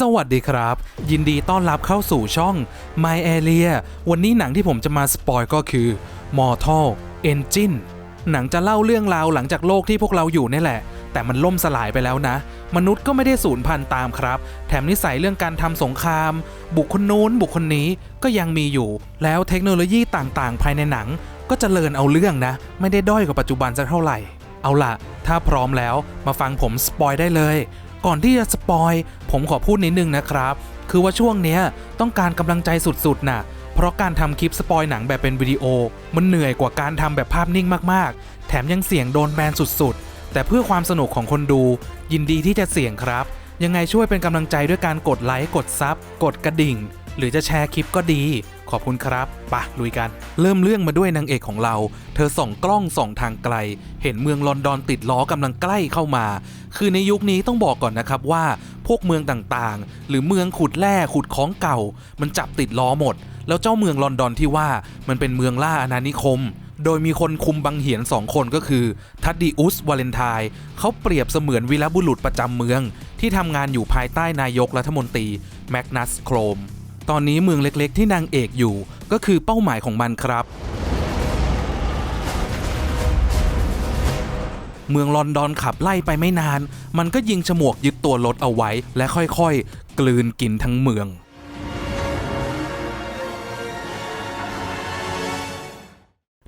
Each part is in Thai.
สวัสดีครับ ยินดีต้อนรับเข้าสู่ช่อง My Area วันนี้หนังที่ผมจะมาสปอยก็คือ Mortal Engine หนังจะเล่าเรื่องราวหลังจากโลกที่พวกเราอยู่นี่แหละ แต่มันล่มสลายไปแล้วนะ มนุษย์ก็ไม่ได้สูญพันธุ์ตามครับ แถมนิสัยเรื่องการทำสงคราม บุคคลนู้นบุคคลนี้ก็ยังมีอยู่ แล้วเทคโนโลยีต่างๆ ภายในหนัง ก็จเจริญเอาเรื่องนะ ไม่ได้ด้อยกว่าปัจจุบันสักเท่าไหร่ เอาล่ะ ถ้าพร้อมแล้วมาฟังผมสปอยได้เลย ก่อนที่จะสปอยผมขอพูดนิดนึงนะครับ คือว่าช่วงเนี้ยต้องการกำลังใจสุดๆน่ะ เพราะการทำคลิปสปอยหนังแบบเป็นวิดีโอ มันเหนื่อยกว่าการทำแบบภาพนิ่งมากๆ แถมยังเสี่ยงโดนแบนสุดๆ แต่เพื่อความสนุกของคนดู ยินดีที่จะเสี่ยงครับ ยังไงช่วยเป็นกำลังใจด้วยการกดไลค์กดซับกดกระดิ่ง หรือจะแชร์คลิปก็ดี ขอบคุณครับปะลุยกัน เริ่มเรื่องมาด้วยนางเอกของเรา เธอส่องกล้องส่องทางไกล เห็นเมืองลอนดอนติดล้อกำลังใกล้เข้ามา คือในยุคนี้ต้องบอกก่อนนะครับว่า พวกเมืองต่างๆ หรือเมืองขุดแร่ขุดของเก่า มันจับติดล้อหมด แล้วเจ้าเมืองลอนดอนที่ว่ามันเป็นเมืองล่าอาณานิคมโดยมีคนคุมบังเหียนสองคนก็คือ ทัดดิอุสวาเลนไทน์เขาเปรียบเสมือนวีรบุรุษประจำเมือง ที่ทำงานอยู่ภายใต้นายกรัฐมนตรี แมกนัสโครม ตอนนี้เมืองเล็กๆ ที่นางเอกอยู่ก็คือเป้าหมายของมันครับ เมืองลอนดอนขับไล่ไปไม่นาน มันก็ยิงฉมวกยึดตัวรถเอาไว้ และค่อยๆ กลืนกินทั้งเมือง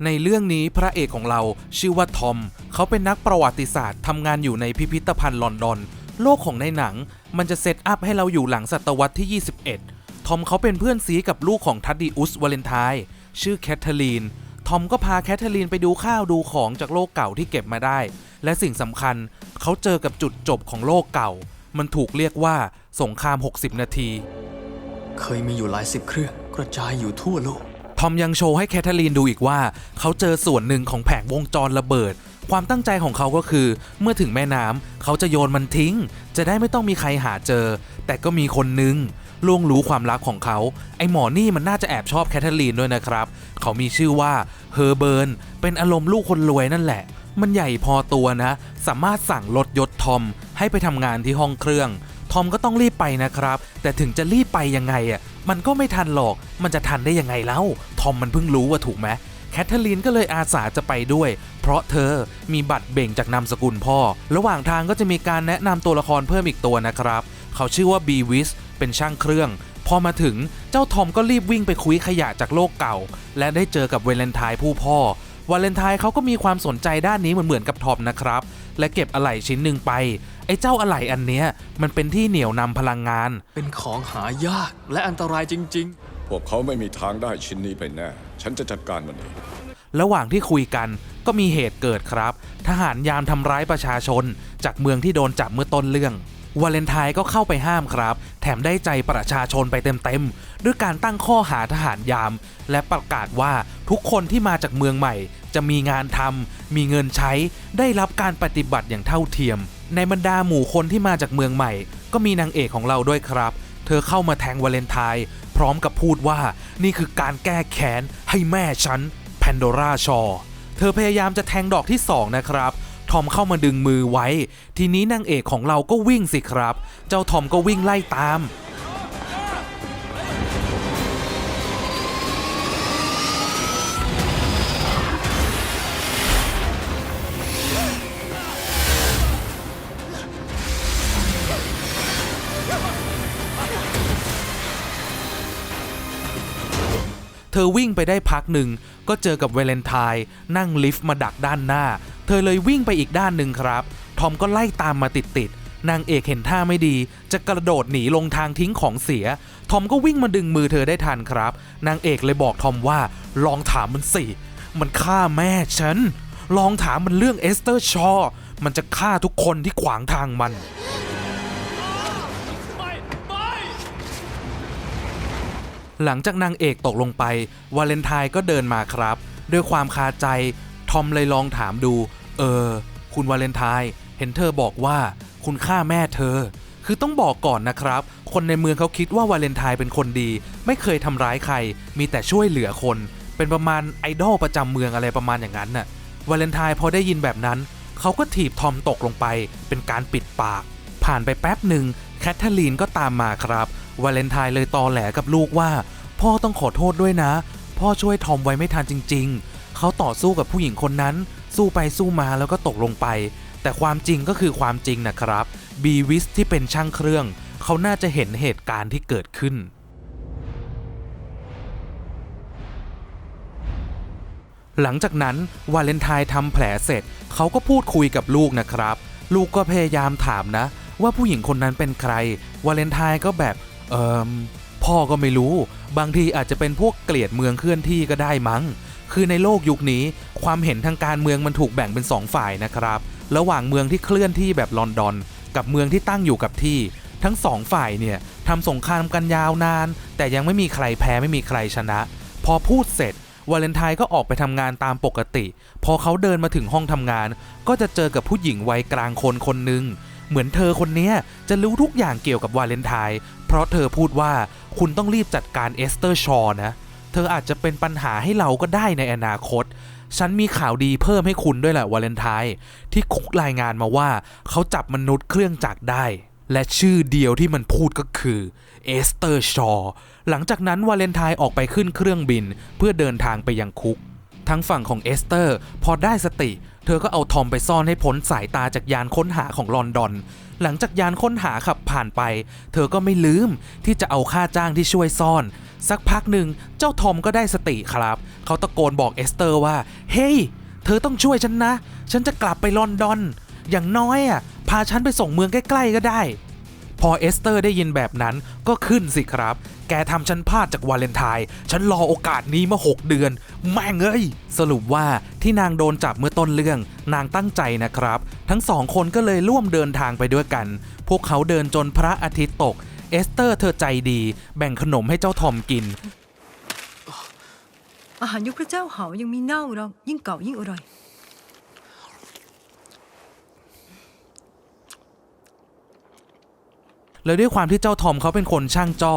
ในเรื่องนี้พระเอกของเราชื่อว่าทอม เขาเป็นนักประวัติศาสตร์ทำงานอยู่ในพิพิธภัณฑ์ลอนดอน โลกของในหนัง มันจะเซตอัพให้เราอยู่หลังศตวรรษที่ 21 ทอมเขาเป็นเพื่อนซีกับลูกของทัดดิอุสวาเลนไทน์ชื่อแคทเธอรีน ทอมก็พาแคทเธอรีนไปดูข้าวดูของจากโลกเก่าที่เก็บมาได้ และสิ่งสำคัญเขาเจอกับจุดจบของโลกเก่า มันถูกเรียกว่าสงคราม 60 นาที เคยมีอยู่หลายสิบเครื่องกระจายอยู่ทั่วโลก ทอมยังโชว์ให้แคทเธอรีนดูอีกว่า เขาเจอส่วนหนึ่งของแผงวงจรระเบิด ความตั้งใจของเขาก็คือ เมื่อถึงแม่น้ำเขาจะโยนมันทิ้ง จะได้ไม่ต้องมีใครหาเจอ แต่ก็มีคนนึง ล่วงรู้ความลับของเขา ไอหมอนี่มันน่าจะแอบชอบแคทเธอรีนด้วยนะครับ เขามีชื่อว่าเฮอร์เบิร์นเป็นอารมณ์ลูกคนรวยนั่นแหละ มันใหญ่พอตัวนะ สามารถสั่งลดยศทอม ให้ไปทำงานที่ห้องเครื่อง ทอมก็ต้องรีบไปนะครับ แต่ถึงจะรีบไปยังไงอะมันก็ไม่ทันหรอก มันจะทันได้ยังไงแล้วทอมมันเพิ่งรู้ว่าถูกไหมแคทเธอรีนก็เลยอาสาจะไปด้วย เพราะเธอมีบัตรเบ่งจากนามสกุลพ่อ ระหว่างทางก็จะมีการแนะนำตัวละครเพิ่มอีกตัวนะครับ เขาชื่อว่าบีวิส เป็นช่างเครื่อง พอมาถึงเจ้าทอมก็รีบวิ่งไปคุยขยะจากโลกเก่า และได้เจอกับเวเลนไทน์ผู้พ่อวาเลนไทน์เขาก็มีความสนใจด้านนี้เหมือนเหมือนกับทอมนะครับ และเก็บอะไหล่ชิ้นหนึ่งไป ไอ้เจ้าอะไหล่อันเนี้ยมันเป็นที่เหนี่ยวนำพลังงาน เป็นของหายากและอันตรายจริงพวกเขาไม่มีทางได้ชิ้นนี้ไปแน่ ฉันจะจัดการมันเองระหว่างที่คุยกันก็มีเหตุเกิดครับ ทหารยามทำร้ายประชาชน จากเมืองที่โดนจับเมื่อต้นเรื่อง วาเลนไทน์ก็เข้าไปห้ามครับ แถมได้ใจประชาชนไปเต็มๆ ด้วยการตั้งข้อหาทหารยาม และประกาศว่าทุกคนที่มาจากเมืองใหม่ จะมีงานทำมีเงินใช้ ได้รับการปฏิบัติอย่างเท่าเทียม ในบรรดาหมู่คนที่มาจากเมืองใหม่ ก็มีนางเอกของเราด้วยครับ เธอเข้ามาแทงวาเลนไทน์พร้อมกับพูดว่านี่คือการแก้แค้นให้แม่ฉันแพนโดราชอเธอพยายามจะแทงดอกที่ 2 นะครับ ทอมเข้ามาดึงมือไว้ ทีนี้นางเอกของเราก็วิ่งสิครับ เจ้าทอมก็วิ่งไล่ตาม เธอวิ่งไปได้พักหนึ่ง ก็เจอกับเวเลนไทน์นั่งลิฟต์มาดักด้านหน้า เธอเลยวิ่งไปอีกด้านหนึ่งครับ ทอมก็ไล่ตามมาติดๆนางเอกเห็นท่าไม่ดี จะกระโดดหนีลงทางทิ้งของเสีย ทอมก็วิ่งมาดึงมือเธอได้ทันครับ นางเอกเลยบอกทอมว่า ลองถามมันสิ มันฆ่าแม่ฉัน ลองถามมันเรื่องเอสเตอร์ชอ มันจะฆ่าทุกคนที่ขวางทางมัน หลังจากนางเอกตกลงไป วาเลนไทน์ก็เดินมาครับ ด้วยความคาใจ ทอมเลยลองถามดู เออ คุณวาเลนไทน์เห็นเธอบอกว่า คุณฆ่าแม่เธอ คือต้องบอกก่อนนะครับ คนในเมืองเขาคิดว่าวาเลนไทน์เป็นคนดี ไม่เคยทำร้ายใคร มีแต่ช่วยเหลือคน เป็นประมาณไอดอลประจำเมืองอะไรประมาณอย่างนั้นน่ะ วาเลนไทน์พอได้ยินแบบนั้น เขาก็ถีบทอมตกลงไป เป็นการปิดปาก ผ่านไปแป๊บหนึ่งแคทเธอรีนก็ตามมาครับ วาเลนไทน์เลยตอแหลกับลูกว่า พ่อต้องขอโทษด้วยนะ พ่อช่วยทอมไว้ไม่ทันจริง ๆ เขาต่อสู้กับผู้หญิงคนนั้น สู้ไปสู้มาแล้วก็ตกลงไป แต่ความจริงก็คือความจริงนะครับบีวิสที่เป็นช่างเครื่อง เขาน่าจะเห็นเหตุการณ์ที่เกิดขึ้นหลังจากนั้นวาเลนไทน์ทำแผลเสร็จ เขาก็พูดคุยกับลูกนะครับ ลูกก็พยายามถามนะ ว่าผู้หญิงคนนั้นเป็นใคร วาเลนไทน์ก็แบบ เอิมพ่อก็ไม่รู้ บางทีอาจจะเป็นพวกเกลียดเมืองเคลื่อนที่ก็ได้มั้ง คือในโลกยุคนี้ความเห็นทางการเมืองมันถูกแบ่งเป็นสองฝ่ายนะครับ ระหว่างเมืองที่เคลื่อนที่แบบลอนดอน กับเมืองที่ตั้งอยู่กับที่ ทั้งสองฝ่ายเนี่ยทำสงครามกันยาวนาน แต่ยังไม่มีใครแพ้ไม่มีใครชนะ พอพูดเสร็จวาเลนไทน์ก็ออกไปทำงานตามปกติ พอเขาเดินมาถึงห้องทำงาน ก็จะเจอกับผู้หญิงวัยกลางคนคนหนึ่ง เหมือนเธอคนนี้จะรู้ทุกอย่างเกี่ยวกับวาเลนไทน์เพราะเธอพูดว่าคุณต้องรีบจัดการเอสเตอร์ชอว์นะ เธออาจจะเป็นปัญหาให้เราก็ได้ในอนาคต ฉันมีข่าวดีเพิ่มให้คุณด้วยแหละวาเลนไทน์ที่คุกรายงานมาว่าเขาจับมนุษย์เครื่องจักรได้ และชื่อเดียวที่มันพูดก็คือเอสเตอร์ชอว์หลังจากนั้นวาเลนไทน์ออกไปขึ้นเครื่องบิน เพื่อเดินทางไปยังคุก ทั้งฝั่งของเอสเตอร์ พอได้สติ เธอก็เอาทอมไปซ่อนให้พ้นสายตาจากยานค้นหาของลอนดอน หลังจากยานค้นหาขับผ่านไป เธอก็ไม่ลืมที่จะเอาค่าจ้างที่ช่วยซ่อน สักพักหนึ่งเจ้าทอมก็ได้สติครับ เขาตะโกนบอกเอสเตอร์ว่า เฮ้ยเธอต้องช่วยฉันนะ ฉันจะกลับไปลอนดอน อย่างน้อยอะ พาฉันไปส่งเมืองใกล้ๆก็ได้ พอเอสเตอร์ได้ยินแบบนั้นก็ขึ้นสิครับ กทำฉันพลาดจากวาเลนไทน์ฉันรอโอกาสนี้มา 6 เดือน แม่งเอ้ย สรุปว่าที่นางโดนจับเมื่อต้นเรื่อง นางตั้งใจนะครับ ทั้งสองคนก็เลยร่วมเดินทางไปด้วยกัน พวกเขาเดินจนพระอาทิตย์ตก เอสเตอร์เธอใจดี แบ่งขนมให้เจ้าทอมกิน อาหารยุคพระเจ้าเหายังมีเน่าหรอยิ่งเก่ายิ่งอร่อย แล้วด้วยความที่เจ้าทอมเขาเป็นคนช่างจ้อ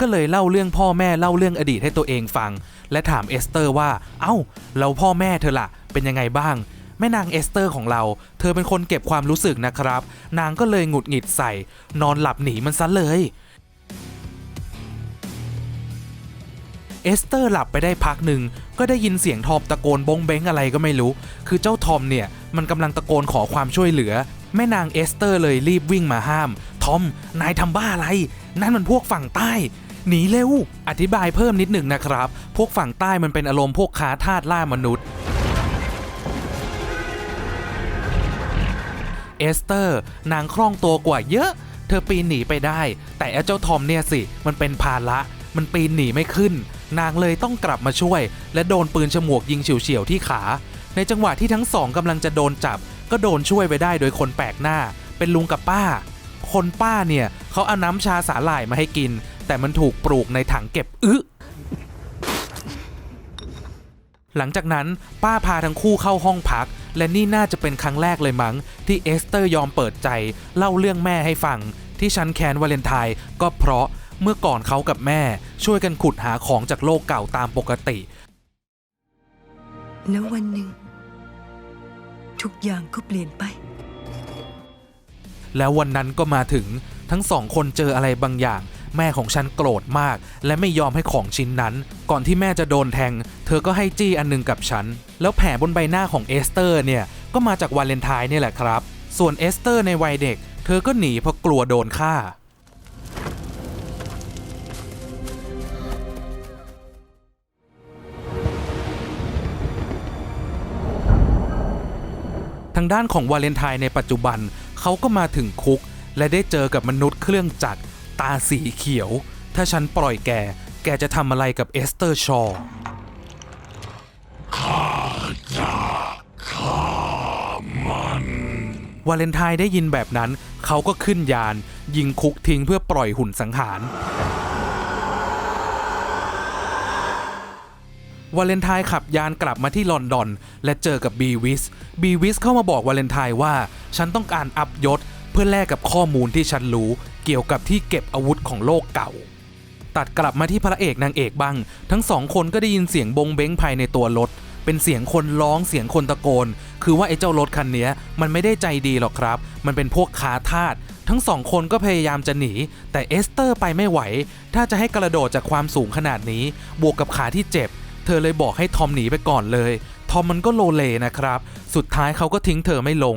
ก็เลยเล่าเรื่องพ่อแม่เล่าเรื่องอดีตให้ตัวเองฟัง และถามเอสเตอร์ว่า เอ้า แล้วพ่อแม่เธอล่ะ เป็นยังไงบ้าง แม่นางเอสเตอร์ของเรา เธอเป็นคนเก็บความรู้สึกนะครับ นางก็เลยหงุดหงิดใส่ นอนหลับหนีมันซะเลยเอสเตอร์หลับไปได้พักหนึ่งก็ได้ยินเสียงทอมตะโกนบงเบ้งอะไรก็ไม่รู้ คือเจ้าทอมเนี่ย มันกำลังตะโกนขอความช่วยเหลือ แม่นางเอสเตอร์เลยรีบวิ่งมาห้าม อม นายทำบ้าอะไร นั่นมันพวกฝั่งใต้ หนีเร็ว อธิบายเพิ่มนิดหนึ่งนะครับ พวกฝั่งใต้มันเป็นอารมณ์พวกค้าทาสล่ามนุษย์เอสเตอร์ นางคล่องตัวกว่าเยอะ เธอปีนหนีไปได้ แต่ไอ้เจ้าทอมเนี่ยสิ มันเป็นภาระมันปีนหนีไม่ขึ้น นางเลยต้องกลับมาช่วย และโดนปืนฉมวกยิงเฉียวๆที่ขา ในจังหวะที่ทั้งสองกำลังจะโดนจับ ก็โดนช่วยไว้ได้โดยคนแปลกหน้า เป็นลุงกับป้า คนป้าเนี่ยเขาเอาน้ำชาสาหร่ายมาให้กิน แต่มันถูกปลูกในถังเก็บอึหลังจากนั้นป้าพาทั้งคู่เข้าห้องพัก และนี่น่าจะเป็นครั้งแรกเลยมั้ง ที่เอสเตอร์ยอมเปิดใจ เล่าเรื่องแม่ให้ฟัง ที่ฉันแคนวาเลนไทน์ก็เพราะเมื่อก่อนเขากับแม่ช่วยกันขุดหาของจากโลกเก่าตามปกติ แล้ววันหนึ่ง ทุกอย่างก็เปลี่ยนไป แล้ววันนั้นก็มาถึงทั้งสองคนเจออะไรบางอย่าง แม่ของฉันโกรธมาก และไม่ยอมให้ของชิ้นนั้น ก่อนที่แม่จะโดนแทง เธอก็ให้จี้อันหนึงกับฉัน แล้วแผลบนใบหน้าของเอสเตอร์เนี่ยก็มาจากวาเลนไทน์เนี่ยแหละครับ ส่วนเอสเตอร์ในวัยเด็ก เธอก็หนีเพราะกลัวโดนฆ่าทางด้านของวาเลนไทน์ในปัจจุบัน เขาก็มาถึงคุก และได้เจอกับมนุษย์เครื่องจักรตาสีเขียว ถ้าฉันปล่อยแก แกจะทำอะไรกับเอสเตอร์ชอข้าข้ามันวาเลนไทน์ได้ยินแบบนั้น เขาก็ขึ้นยาน ยิงคุกทิ้งเพื่อปล่อยหุ่นสังหาร วาเลนไทน์ขับยานกลับมาที่ลอนดอน และเจอกับบีวิสบีวิสเข้ามาบอกวาเลนไทน์ว่า ฉันต้องการอัพยศ เพื่อแลกกับข้อมูลที่ฉันรู้ เกี่ยวกับที่เก็บอาวุธของโลกเก่า ตัดกลับมาที่พระเอกนางเอกบ้าง ทั้งสองคนก็ได้ยินเสียงบงเบ้งภายในตัวรถ เป็นเสียงคนร้องเสียงคนตะโกน คือว่าไอ้เจ้ารถคันนี้มันไม่ได้ใจดีหรอกครับ มันเป็นพวกขาทาสทั้งสองคนก็พยายามจะหนี แต่เอสเตอร์ไปไม่ไหว ถ้าจะให้กระโดดจากความสูงขนาดนี้ บวกกับขาที่เจ็บ เธอเลยบอกให้ทอมหนีไปก่อนเลย ทอมมันก็โลเลนะครับ สุดท้ายเขาก็ทิ้งเธอไม่ลง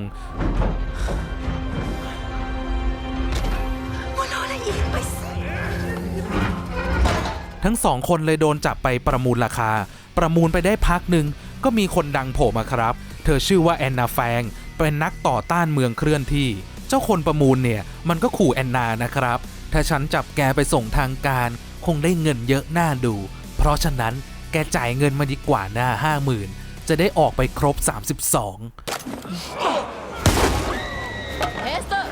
ทั้งสองคนเลยโดนจับไปประมูลราคา ประมูลไปได้พักหนึ่งก็มีคนดังโผล่มาครับ เธอชื่อว่าแอนนาแฟง เป็นนักต่อต้านเมืองเคลื่อนที่ เจ้าคนประมูลเนี่ยมันก็ขู่แอนนานะครับ ถ้าฉันจับแกไปส่งทางการ คงได้เงินเยอะน่าดู เพราะฉะนั้น แกจ่ายเงินมาดีกว่าหน้าห้าหมื่นจะได้ออกไปครบ 32เฮสเตอร์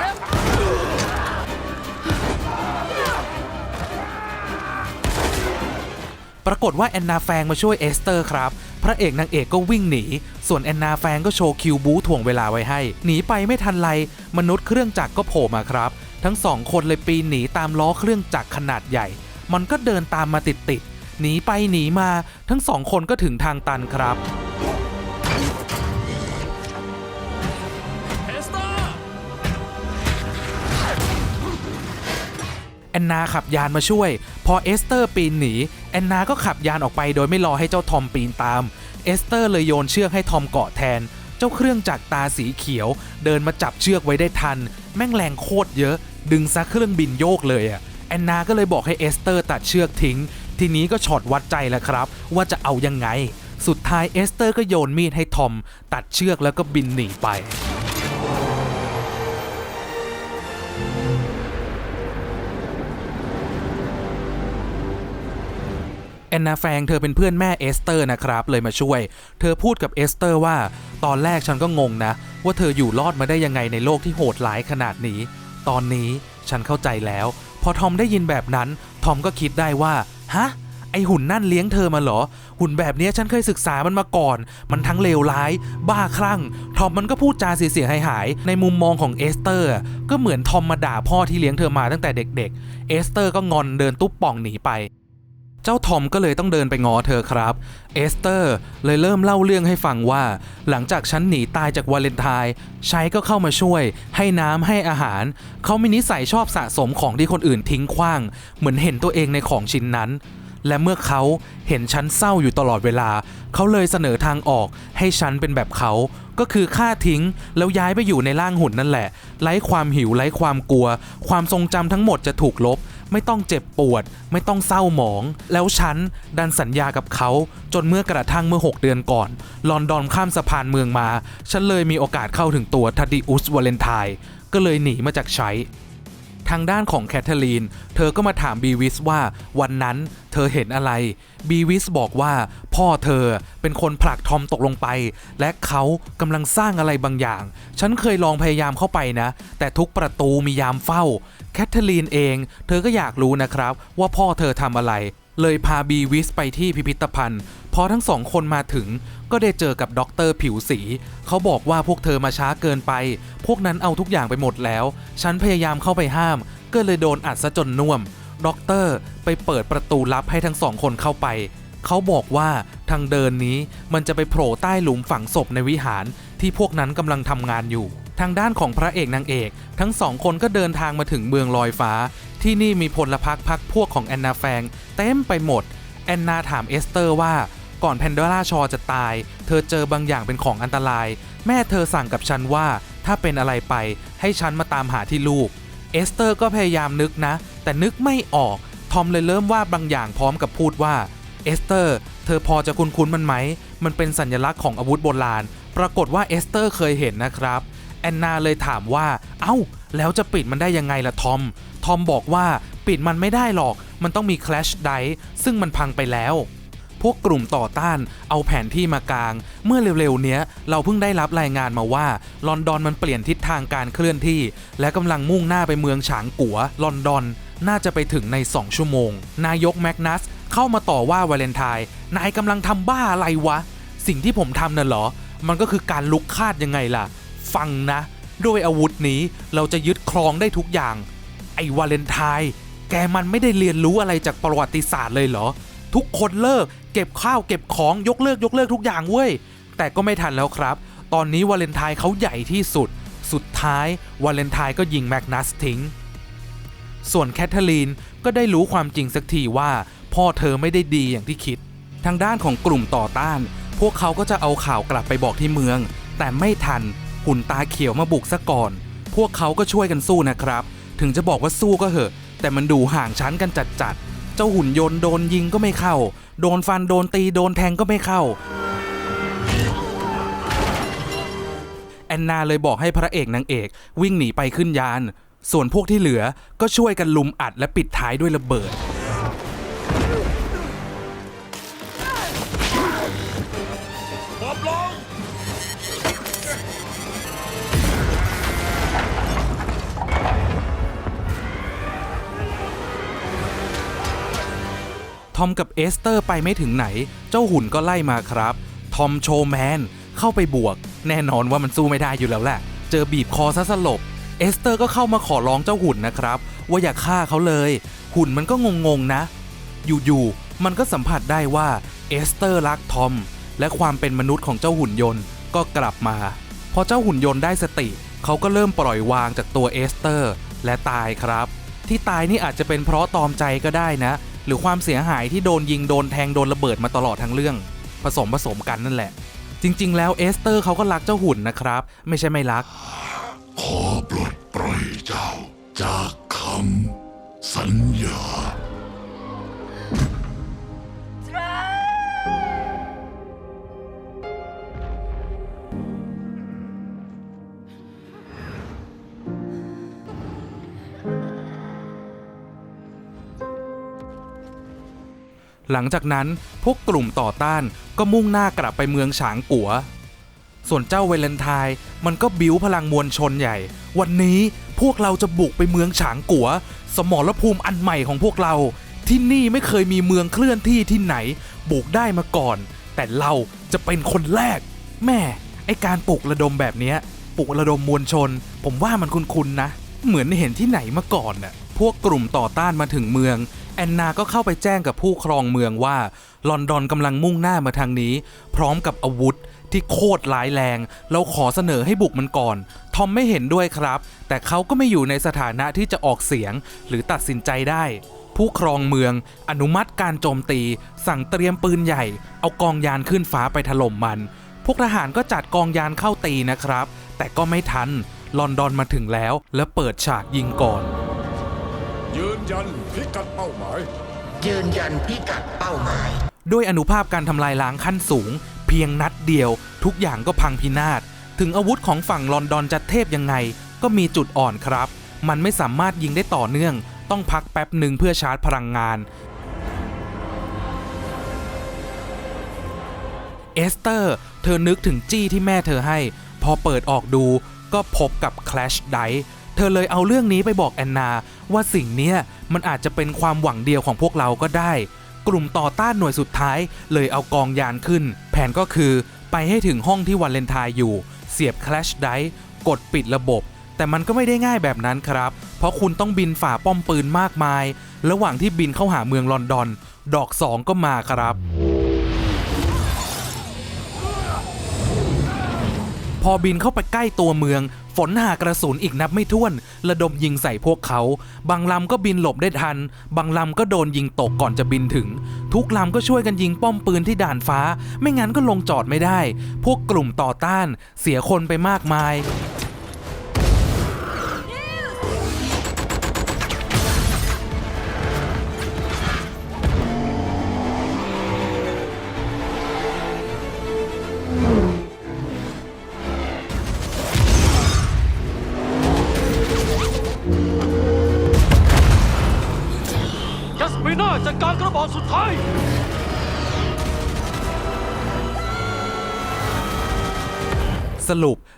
เร็วปรากฏว่าแอนนาแฟงมาช่วยเอสเตอร์ครับ พระเอกนางเอกก็วิ่งหนี ส่วนแอนนาแฟงก็โชว์คิวบูถ่วงเวลาไว้ให้ หนีไปไม่ทันไร มนุษย์เครื่องจักรก็โผล่มาครับ ทั้งสองคนเลยปีนหนีตามล้อเครื่องจักรขนาดใหญ่ มันก็เดินตามมาติดติดๆ หนีไปหนีมาทั้งสองคนก็ถึงทางตันครับ แอนนาขับยานมาช่วย พอเอสเตอร์ปีนหนี แอนนาก็ขับยานออกไปโดยไม่รอให้เจ้าทอมปีนตาม เอสเตอร์เลยโยนเชือกให้ทอมเกาะแทน เจ้าเครื่องจักรตาสีเขียว เดินมาจับเชือกไว้ได้ทัน แม่งแรงโคตรเยอะ ดึงซะเครื่องบินโยกเลยอะแอนนาก็เลยบอกให้เอสเตอร์ตัดเชือกทิ้ง ทีนี้ก็ช็อตวัดใจแล้วครับ ว่าจะเอายังไง สุดท้ายเอสเตอร์ก็โยนมีดให้ทอม ตัดเชือกแล้วก็บินหนีไปแอนนาแฟงเธอเป็นเพื่อนแม่เอสเตอร์นะครับ เลยมาช่วย เธอพูดกับเอสเตอร์ว่า ตอนแรกฉันก็งงนะ ว่าเธออยู่รอดมาได้ยังไงในโลกที่โหดร้ายขนาดนี้ ตอนนี้ฉันเข้าใจแล้ว พอทอมได้ยินแบบนั้น ทอมก็คิดได้ว่า ฮะ ไอหุ่นนั่นเลี้ยงเธอมาเหรอ หุ่นแบบนี้ฉันเคยศึกษามันมาก่อน มันทั้งเลวร้าย บ้าคลั่ง ทอมมันก็พูดจาเสียหายหาย ในมุมมองของเอสเตอร์ ก็เหมือนทอมมาด่าพ่อที่เลี้ยงเธอมาตั้งแต่เด็ก ๆ เอสเตอร์ก็งอนเดินตุ๊บป่องหนีไป เจ้าทอมก็เลยต้องเดินไปง้อเธอครับ เอสเตอร์เลยเริ่มเล่าเรื่องให้ฟังว่า หลังจากฉันหนีตายจากวาเลนไทน์ชัยก็เข้ามาช่วย ให้น้ำให้อาหาร เขามีนิสัยชอบสะสมของที่คนอื่นทิ้งขว้าง เหมือนเห็นตัวเองในของชิ้นนั้น และเมื่อเขาเห็นฉันเศร้าอยู่ตลอดเวลา เขาเลยเสนอทางออกให้ฉันเป็นแบบเขา ก็คือฆ่าทิ้ง แล้วย้ายไปอยู่ในร่างหุ่นนั่นแหละไร้ความหิวไร้ความกลัว ความทรงจำทั้งหมดจะถูกลบ ไม่ต้องเจ็บปวด ไม่ต้องเศร้าหมอง แล้วฉันดันสัญญากับเขา จนเมื่อกระทั่งเมื่อ 6 เดือนก่อน ลอนดอนข้ามสะพานเมืองมา ฉันเลยมีโอกาสเข้าถึงตัวทัดดิอุสวาเลนไทน์ก็เลยหนีมาจากใช้ทางด้านของแคทเธอรีน เธอก็มาถามบีวิสว่าวันนั้นเธอเห็นอะไร บีวิสบอกว่าพ่อเธอเป็นคนผลักทอมตกลงไป และเขากำลังสร้างอะไรบางอย่าง ฉันเคยลองพยายามเข้าไปนะ แต่ทุกประตูมียามเฝ้า แคทเธอรีนเอง เธอก็อยากรู้นะครับ ว่าพ่อเธอทำอะไร เลยพาบีวิสไปที่พิพิธภัณฑ์ พอทั้งสองคนมาถึง ก็ได้เจอกับด็อกเตอร์ผิวสี เขาบอกว่าพวกเธอมาช้าเกินไป พวกนั้นเอาทุกอย่างไปหมดแล้ว ฉันพยายามเข้าไปห้าม ก็เลยโดนอัดซะจนน่วมด็อกเตอร์ไปเปิดประตูลับให้ทั้งสองคนเข้าไป เขาบอกว่าทางเดินนี้มันจะไปโผล่ใต้หลุมฝังศพในวิหารที่พวกนั้นกำลังทำงานอยู่ ทางด้านของพระเอกนางเอก ทั้งสองคนก็เดินทางมาถึงเมืองลอยฟ้า ที่นี่มีพลพรรคพักพวกของแอนนาแฟง เต็มไปหมด แอนนาถามเอสเตอร์ว่าก่อนแพนดอร่าชอจะตาย เธอเจอบางอย่างเป็นของอันตราย แม่เธอสั่งกับฉันว่า ถ้าเป็นอะไรไป ให้ฉันมาตามหาที่ลูก เอสเตอร์ก็พยายามนึกนะ แต่นึกไม่ออก ทอมเลยเริ่มวาดบางอย่างพร้อมกับพูดว่า เอสเตอร์ เธอพอจะคุ้นๆมันไหม มันเป็นสัญลักษณ์ของอาวุธโบราณ ปรากฏว่าเอสเตอร์เคยเห็นนะครับ แอนนาเลยถามว่า เอ้า แล้วจะปิดมันได้ยังไงล่ะทอม ทอมบอกว่าปิดมันไม่ได้หรอก มันต้องมี Clash Dice ซึ่งมันพังไปแล้ว พวกกลุ่มต่อต้านเอาแผนที่มากาง เมื่อเร็วๆเนี้ย เราเพิ่งได้รับรายงานมาว่า ลอนดอนมันเปลี่ยนทิศทางการเคลื่อนที่ และกำลังมุ่งหน้าไปเมืองฉางกัว ลอนดอน น่าจะไปถึงใน 2 ชั่วโมง นายกแมกนัสเข้ามาต่อว่าวาเลนไทน์นายกำลังทำบ้าอะไรวะ สิ่งที่ผมทำน่ะเหรอ มันก็คือการลุกคาดยังไงล่ะ ฟังนะ ด้วยอาวุธนี้เราจะยึดครองได้ทุกอย่าง ไอ้วาเลนไทน์แกมันไม่ได้เรียนรู้อะไรจากประวัติศาสตร์เลยเหรอ ทุกคนเลิก เก็บข้าวเก็บของยกเลิกยกเลิกทุกอย่างเว้ย แต่ก็ไม่ทันแล้วครับ ตอนนี้วาเลนไทน์เขาใหญ่ที่สุด สุดท้ายวาเลนไทน์ก็ยิงแมกนัสทิ้ง ส่วนแคทเธอรีนก็ได้รู้ความจริงสักทีว่า พ่อเธอไม่ได้ดีอย่างที่คิด ทางด้านของกลุ่มต่อต้าน พวกเขาก็จะเอาข่าวกลับไปบอกที่เมือง แต่ไม่ทัน หุ่นตาเขียวมาบุกซะก่อน พวกเขาก็ช่วยกันสู้นะครับ ถึงจะบอกว่าสู้ก็เหอะ แต่มันดูห่างชั้นกันจัดๆ เจ้าหุ่นยนต์โดนยิงก็ไม่เข้า โดนฟันโดนตีโดนแทงก็ไม่เข้า แอนนาเลยบอกให้พระเอกนางเอก วิ่งหนีไปขึ้นยาน ส่วนพวกที่เหลือก็ช่วยกันลุมอัดและปิดท้ายด้วยระเบิด ทอมกับเอสเตอร์ไปไม่ถึงไหน เจ้าหุ่นก็ไล่มาครับ ทอมโชว์แมนเข้าไปบวก แน่นอนว่ามันสู้ไม่ได้อยู่แล้วแหละ เจอบีบคอซะสลบ เอสเตอร์ก็เข้ามาขอร้องเจ้าหุ่นนะครับ ว่าอย่าฆ่าเขาเลย หุ่นมันก็งงๆนะ อยู่ๆ มันก็สัมผัสได้ว่าเอสเตอร์รักทอม และความเป็นมนุษย์ของเจ้าหุ่นยนต์ก็กลับมา พอเจ้าหุ่นยนต์ได้สติ เขาก็เริ่มปล่อยวางจากตัวเอสเตอร์ และตายครับ ที่ตายนี่อาจจะเป็นเพราะตอมใจก็ได้นะ หรือความเสียหายที่โดนยิงโดนแทงโดนระเบิดมาตลอดทั้งเรื่อง ผสมผสมกันนั่นแหละ จริง ๆ แล้วเอสเตอร์เขาก็รักเจ้าหุ่นนะครับ ไม่ใช่ไม่รัก ขอปลดปล่อยเจ้า จากคำสัญญา หลังจากนั้นพวกกลุ่มต่อต้านก็มุ่งหน้ากลับไปเมืองฉางกัว ส่วนเจ้าเวเลนไทน์มันก็บิ้วพลังมวลชนใหญ่ วันนี้พวกเราจะบุกไปเมืองฉางกัว สมรภูมิอันใหม่ของพวกเรา ที่นี่ไม่เคยมีเมืองเคลื่อนที่ที่ไหน บุกได้มาก่อน แต่เราจะเป็นคนแรก แม่ไอการปลุกระดมแบบนี้ปลุกระดมมวลชน ผมว่ามันคุ้นๆนะ เหมือนเห็นที่ไหนมาก่อนน่ะพวกกลุ่มต่อต้านมาถึงเมือง แอนนาก็เข้าไปแจ้งกับผู้ครองเมืองว่า ลอนดอนกำลังมุ่งหน้ามาทางนี้ พร้อมกับอาวุธที่โคตรร้ายแรง เราขอเสนอให้บุกมันก่อน ทอมไม่เห็นด้วยครับ แต่เขาก็ไม่อยู่ในสถานะที่จะออกเสียงหรือตัดสินใจได้ ผู้ครองเมืองอนุมัติการโจมตี สั่งเตรียมปืนใหญ่ เอากองยานขึ้นฟ้าไปถล่มมัน พวกทหารก็จัดกองยานเข้าตีนะครับ แต่ก็ไม่ทัน ลอนดอนมาถึงแล้ว และเปิดฉากยิงก่อน ยืนยันพิกัดเป้าหมาย ยืนยันพิกัดเป้าหมาย ด้วยอนุภาพการทำลายล้างขั้นสูง เพียงนัดเดียว ทุกอย่างก็พังพินาศ ถึงอาวุธของฝั่งลอนดอนจะเทพยังไง ก็มีจุดอ่อนครับ มันไม่สามารถยิงได้ต่อเนื่อง ต้องพักแป๊บหนึ่งเพื่อชาร์จพลังงาน เอสเตอร์ เธอนึกถึงจี้ที่แม่เธอให้ พอเปิดออกดูก็พบกับ Clash d i เธอเลยเอาเรื่องนี้ไปบอกแอนนาว่าสิ่งเนี้ย มันอาจจะเป็นความหวังเดียวของพวกเราก็ได้ กลุ่มต่อต้านหน่วยสุดท้าย เลยเอากองยานขึ้น แผนก็คือไปให้ถึงห้องที่วันเลนทายอยู่ เสียบคลาชไดกดปิดระบบ แต่มันก็ไม่ได้ง่ายแบบนั้นครับ เพราะคุณต้องบินฝ่าป้อมปืนมากมาย ระหว่างที่บินเข้าหาเมืองลอนดอน ดอกสองก็มาครับ พอบินเข้าไปใกล้ตัวเมือง ฝนหากระสุนอีกนับไม่ถ้วน ระดมยิงใส่พวกเขา บางลำก็บินหลบได้ทัน บางลำก็โดนยิงตกก่อนจะบินถึง ทุกลำก็ช่วยกันยิงป้อมปืนที่ด่านฟ้า ไม่งั้นก็ลงจอดไม่ได้ พวกกลุ่มต่อต้าน เสียคนไปมากมาย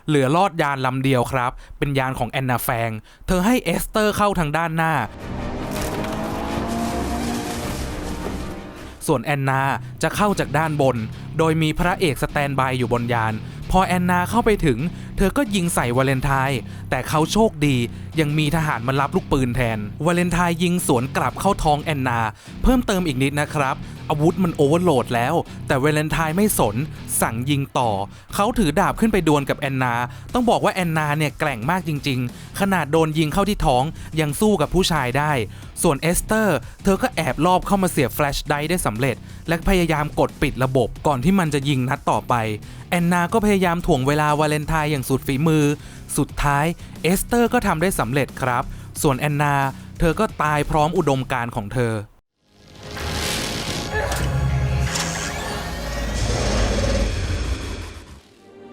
เหลือรอดยานลำเดียวครับ เป็นยานของแอนนาแฟง เธอให้เอสเตอร์เข้าทางด้านหน้าส่วนแอนนาจะเข้าจากด้านบน โดยมีพระเอกสแตนบายอยู่บนยาน พอแอนนาเข้าไปถึงเธอก็ยิงใส่วาเลนไทน์แต่เขาโชคดียังมีทหารมารับลูกปืนแทน วาเลนไทน์ยิงสวนกลับเข้าท้องแอนนา เพิ่มเติมอีกนิดนะครับอาวุธมันโอเวอร์โหลดแล้ว แต่วาเลนไทน์ไม่สน สั่งยิงต่อ เขาถือดาบขึ้นไปดวลกับแอนนา ต้องบอกว่าแอนนาเนี่ยแกร่งมากจริง ๆ ขนาดโดนยิงเข้าที่ท้องยังสู้กับผู้ชายได้ ส่วนเอสเตอร์ เธอก็แอบลอบเข้ามาเสียบแฟลชไดได้สำเร็จ และพยายามกดปิดระบบก่อนที่มันจะยิงนัดต่อไป แอนนาก็พยายามถ่วงเวลาวาเลนไทน์อย่างสุดฝีมือ สุดท้ายเอสเตอร์ก็ทำได้สำเร็จครับ ส่วนแอนนา เธอก็ตายพร้อมอุดมการณ์ของเธอ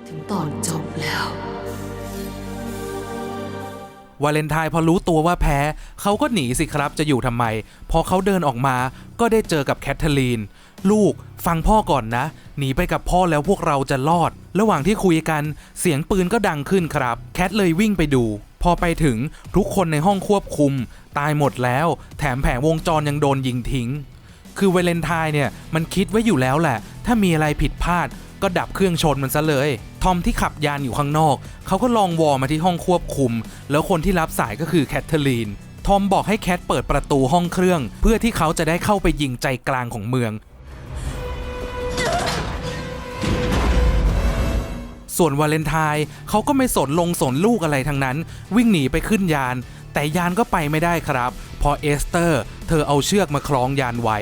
ถึงตอนจบแล้ว วาเลนไทน์พอรู้ตัวว่าแพ้ เขาก็หนีสิครับจะอยู่ทำไม พอเขาเดินออกมาก็ได้เจอกับแคทเธอรีน ลูกฟังพ่อก่อนนะ หนีไปกับพ่อแล้วพวกเราจะรอด ระหว่างที่คุยกันเสียงปืนก็ดังขึ้นครับ แคทเลยวิ่งไปดู พอไปถึงทุกคนในห้องควบคุม ตายหมดแล้ว แถมแผงวงจรยังโดนยิงทิ้ง คือเวเลนไทน์เนี่ยมันคิดไว้อยู่แล้วแหละ ถ้ามีอะไรผิดพลาดก็ดับเครื่องชนมันซะเลย ทอมที่ขับยานอยู่ข้างนอก เขาก็ลองวอมาที่ห้องควบคุม แล้วคนที่รับสายก็คือแคทเธอรีน ทอมบอกให้แคทเปิดประตูห้องเครื่อง เพื่อที่เขาจะได้เข้าไปยิงใจกลางของเมือง ส่วนวาเลนไทน์เขาก็ไม่สนลงสนลูกอะไรทั้งนั้น วิ่งหนีไปขึ้นยาน แต่ยานก็ไปไม่ได้ครับ พอเอสเตอร์ เธอเอาเชือกมาคล้องยานไว้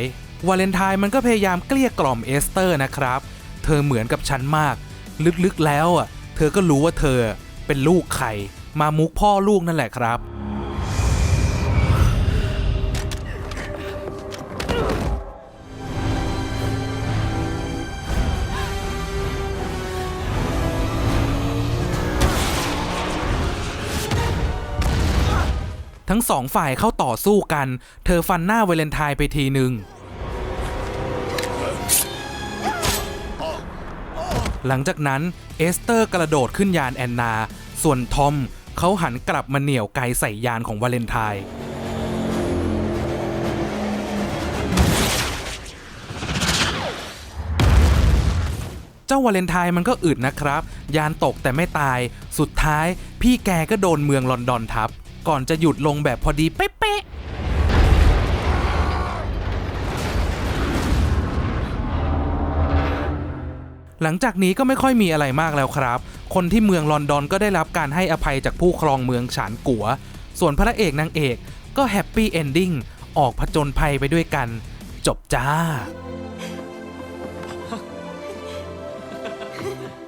วาเลนไทน์มันก็พยายามเกลี้ยกล่อมเอสเตอร์นะครับ เธอเหมือนกับฉันมาก ลึกๆแล้วอะเธอก็รู้ว่าเธอเป็นลูกใครมามุกพ่อลูกนั่นแหละครับ ทั้งสองฝ่ายเข้าต่อสู้กัน เธอฟันหน้าวาเลนไทน์ไปทีหนึ่งหลังจากนั้นเอสเตอร์กระโดดขึ้นยานแอนนา ส่วนทอมเขาหันกลับมาเหนี่ยวไกใส่ยานของวาเลนไทน์เจ้าวาเลนไทน์มันก็อึดนะครับ ยานตกแต่ไม่ตาย สุดท้ายพี่แกก็โดนเมืองลอนดอนทับ ก่อนจะหยุดลงแบบพอดีเป๊ะๆหลังจากนี้ก็ไม่ค่อยมีอะไรมากแล้วครับ คนที่เมืองลอนดอนก็ได้รับการให้อภัยจากผู้ครองเมืองฉานกัว ส่วนพระเอกนางเอกก็แฮปปี้เอนดิ้งออกผจญภัยไปด้วยกัน จบจ้า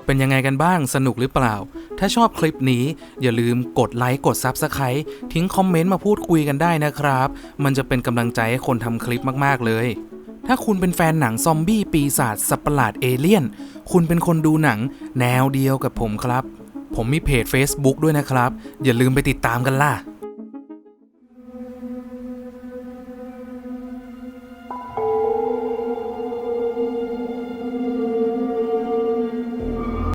เป็นยังไงกันบ้างสนุกหรือเปล่า ถ้าชอบคลิปนี้อย่าลืมกดไลค์กด Subscribe ทิ้งคอมเมนต์มาพูดคุยกันได้นะครับ มันจะเป็นกำลังใจให้คนทำคลิปมากๆเลย ถ้าคุณเป็นแฟนหนังซอมบี้ปีศาจสัตว์ประหลาดเอเลี่ยน คุณเป็นคนดูหนังแนวเดียวกับผมครับ ผมมีเพจ Facebook ด้วยนะครับ อย่าลืมไปติดตามกันล่ะ